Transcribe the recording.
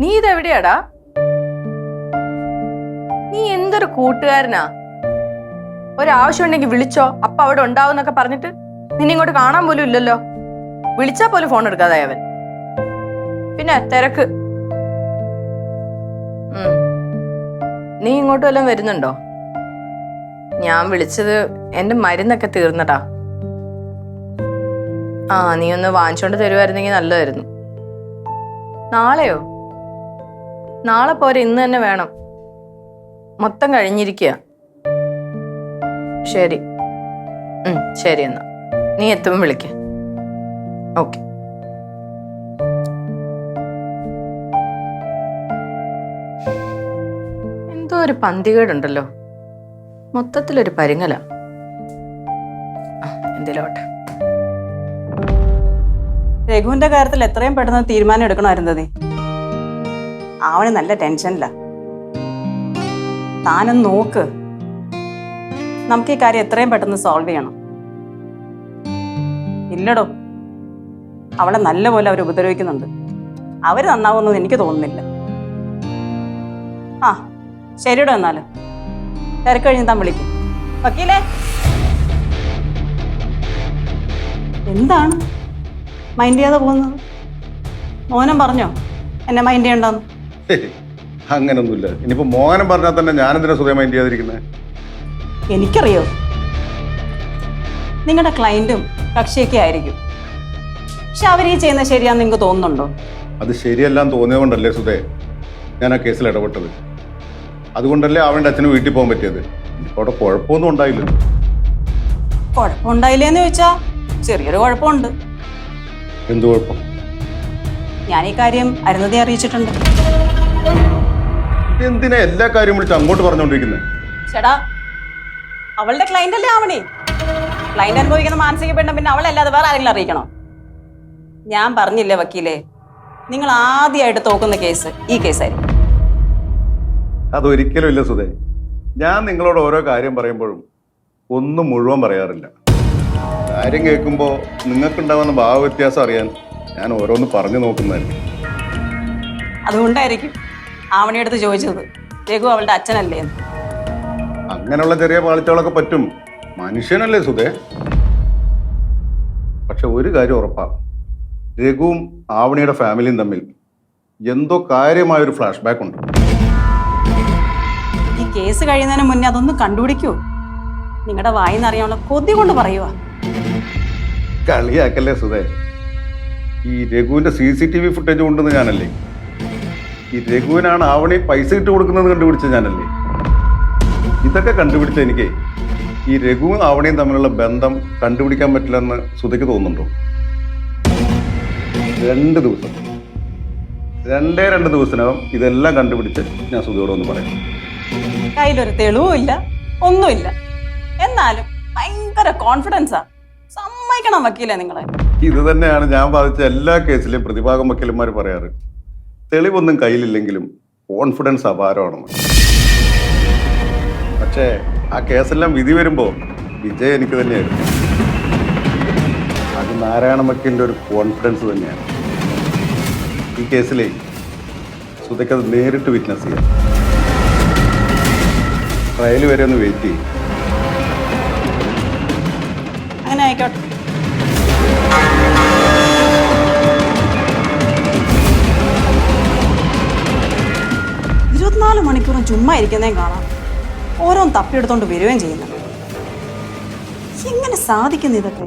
നീ ഇതെവിടെയാടാ നീ എന്തൊരു കൂട്ടുകാരനാ? ഒരാവശ്യം ഉണ്ടെങ്കിൽ വിളിച്ചോ. അപ്പ അവിടെ ഉണ്ടാവുന്നൊക്കെ പറഞ്ഞിട്ട് നിന്നെ ഇങ്ങോട്ട് കാണാൻ പോലും ഇല്ലല്ലോ. വിളിച്ചാ പോലും ഫോൺ എടുക്കാതായി അവൻ. പിന്നെ തിരക്ക്. നീ ഇങ്ങോട്ട് വല്ലതും വരുന്നുണ്ടോ? ഞാൻ വിളിച്ചത് എന്റെ മരുന്നൊക്കെ തീർന്നടാ. ആ നീ ഒന്ന് വാങ്ങിച്ചോണ്ട് തരുമായിരുന്നെങ്കിൽ നല്ലതായിരുന്നു. നാളെയോ? നാളെ പോരെ ഇന്ന് തന്നെ വേണം. മൊത്തം കഴിഞ്ഞിരിക്കുക ശരി. ശരി എന്നാ. നീ എത്തുമ്പോൾ വിളിക്ക. ഓക്കെ. എന്തോ ഒരു പന്തികേടുണ്ടല്ലോ. മൊത്തത്തിലൊരു പരിങ്ങല. എന്തേലോട്ടെ രഘുവിന്റെ കാര്യത്തിൽ എത്രയും പെട്ടെന്ന് തീരുമാനം എടുക്കണമായിരുന്നു നീ. അവന് നല്ല ടെൻഷനില്ല താനൊന്ന് നോക്ക്. നമുക്ക് ഈ കാര്യം എത്രയും പെട്ടെന്ന് സോൾവ് ചെയ്യണം. ഇല്ലടോ. അവളെ നല്ലപോലെ അവർ ഉപദ്രവിക്കുന്നുണ്ട്. അവർ നന്നാവുമെന്ന് എനിക്ക് തോന്നുന്നില്ല. ആ ശരിയുടെ എന്നാൽ. തിരക്ക് കഴിഞ്ഞ് താൻ വിളിക്കും. വക്കീലേ. എന്താണ്? മൈൻഡ് ചെയ്യാതെ പോകുന്നത്? മോനം പറഞ്ഞോ? എന്നെ മൈൻഡ് ചെയ്യണ്ടെന്ന്? അങ്ങനൊന്നുമില്ല. ഇനിയിപ്പോ മോഹനം പറഞ്ഞാൽ തന്നെ ഞാനെന്തിനാ സുഖം മൈൻഡ് ചെയ്യാതിരിക്കുന്നത് എനിക്കറിയോ? നിങ്ങളുടെ ക്ലയന്റും കക്ഷിയൊക്കെ ആയിരിക്കും. പക്ഷെ അവർ ഈ ചെയ്യുന്നത് ശരിയാന്ന് നിങ്ങൾക്ക് തോന്നുന്നുണ്ടോ? അത് ശരിയെല്ലാം തോന്നിയതുകൊണ്ടല്ലേ സുധേ ഞാൻ ആ കേസിൽ ഇടപെട്ടത്. അതുകൊണ്ടല്ലേ അവന്റെ അച്ഛന് വീട്ടിൽ പോകാൻ പറ്റിയത്. അവിടെ കുഴപ്പമൊന്നും ഉണ്ടായില്ല. കുഴപ്പമുണ്ടായില്ലേന്ന് ചോദിച്ചാ ചെറിയൊരു കുഴപ്പമുണ്ട്. എന്ത് കുഴപ്പം? ഞാൻ ഈ കാര്യം അരുന്നതി അറിയിച്ചിട്ടുണ്ട്. എന്തിനാ എല്ലാ കാര്യവും വിളിച്ച് അങ്ങോട്ട് പറഞ്ഞുകൊണ്ടിരിക്കുന്നത് ചേടാ അവളുടെ ക്ലൈന്റ് അല്ലേ ആവണി? ക്ലൈന്റ് അനുഭവിക്കുന്ന മാനസിക പീഡനം പിന്നെ അവളല്ലാതെ വേറെ ആരെങ്കിലും അറിയിക്കണോ? ഞാൻ പറഞ്ഞില്ലേ വക്കീലേ നിങ്ങൾ ആദ്യമായിട്ട് തോക്കുന്ന കേസ് ഈ കേസായിരിക്കും അതൊരിക്കലും ഇല്ല സുധേ. ഞാൻ നിങ്ങളോട് ഓരോ കാര്യം പറയുമ്പോഴും ഒന്നും മുഴുവൻ പറയാറില്ല. കാര്യം കേൾക്കുമ്പോൾ നിങ്ങൾക്കുണ്ടാവുന്ന ഭാവവ്യത്യാസം അറിയാൻ ഞാൻ ഓരോന്ന് പറഞ്ഞു നോക്കുന്നതല്ലേ. അതുകൊണ്ടായിരിക്കും ആവണിയടുത്ത് ചോദിച്ചത്. രഘു അവളുടെ അച്ഛനല്ലേ അങ്ങനെയുള്ള ചെറിയ പാളിച്ചകളൊക്കെ പറ്റും. മനുഷ്യനല്ലേ സുധേ? പക്ഷെ ഒരു കാര്യം ഉറപ്പാണ് രഘുവും ആവണിയുടെ ഫാമിലിയും തമ്മിൽ എന്തോ കാര്യമായ ഒരു ഫ്ലാഷ് ബാക്ക് ഉണ്ട്. ഈ കേസ് കഴിയുന്നതിന് മുന്നേ അതൊന്ന് കണ്ടുപിടിക്കൂ. നിങ്ങളുടെ വായിന്ന് അറിയാനുള്ള കൊതി കൊണ്ട് പറയുക കളിയാക്കല്ലേ സുധേ? ഈ രഘുവിന്റെ C C T V footage കൊണ്ടുവന്ന് ഞാനല്ലേ? ഈ രഘുവിനാണ് ആവണി പൈസ ഇട്ട് കൊടുക്കുന്നത് കണ്ടുപിടിച്ച ഞാനല്ലേ? ഇതൊക്കെ കണ്ടുപിടിച്ച എനിക്ക് ഈ രഘുവും ആവണിയും തമ്മിലുള്ള ബന്ധം കണ്ടുപിടിക്കാൻ പറ്റില്ലെന്ന് സുധയ്ക്ക് തോന്നുന്നുണ്ടോ? രണ്ട് ദിവസം. രണ്ടേ രണ്ട് ദിവസത്തിനകം ഇതെല്ലാം കണ്ടുപിടിച്ച് ഞാൻ സുധയോട് ഒന്ന് പറയാം. കയ്യിലൊരു തെളിവും ഇല്ല ഒന്നുമില്ല. എന്നാലും ഭയങ്കര കോൺഫിഡൻസാ സമ്മതിക്കണം വക്കീലെ നിങ്ങളെ? ഇത് തന്നെയാണ് ഞാൻ ബാധിച്ച എല്ലാ കേസിലും പ്രതിഭാഗം വക്കീലന്മാർ പറയാറ്. തെളിവൊന്നും കയ്യിലില്ലെങ്കിലും കോൺഫിഡൻസ് അപാരമാണെന്ന് പക്ഷേ ആ കേസെല്ലാം വിധി വരുമ്പോൾ വിജയം എനിക്ക് തന്നെയായിരുന്നു. അത് നാരായണ വക്കീലിന്റെ ഒരു കോൺഫിഡൻസ് തന്നെയാണ്. ഈ കേസിലെ സുധയ്ക്കത് നേരിട്ട് വിറ്റ്നസ് ചെയ്യാം. ട്രയൽ വരെ ഒന്ന് വെയിറ്റ് ചെയ്യും. അങ്ങനെ ആയിക്കോട്ടെ. ഇരുപത്തിനാല് മണിക്കൂറും ചുമ്മാ ഇരിക്കുന്നേം കാണാം. ഓരോന്ന് തപ്പിയെടുത്തോണ്ട് വരികയും ചെയ്യുന്നുണ്ട് എങ്ങനെ സാധിക്കുന്നു ഇതൊക്കെ?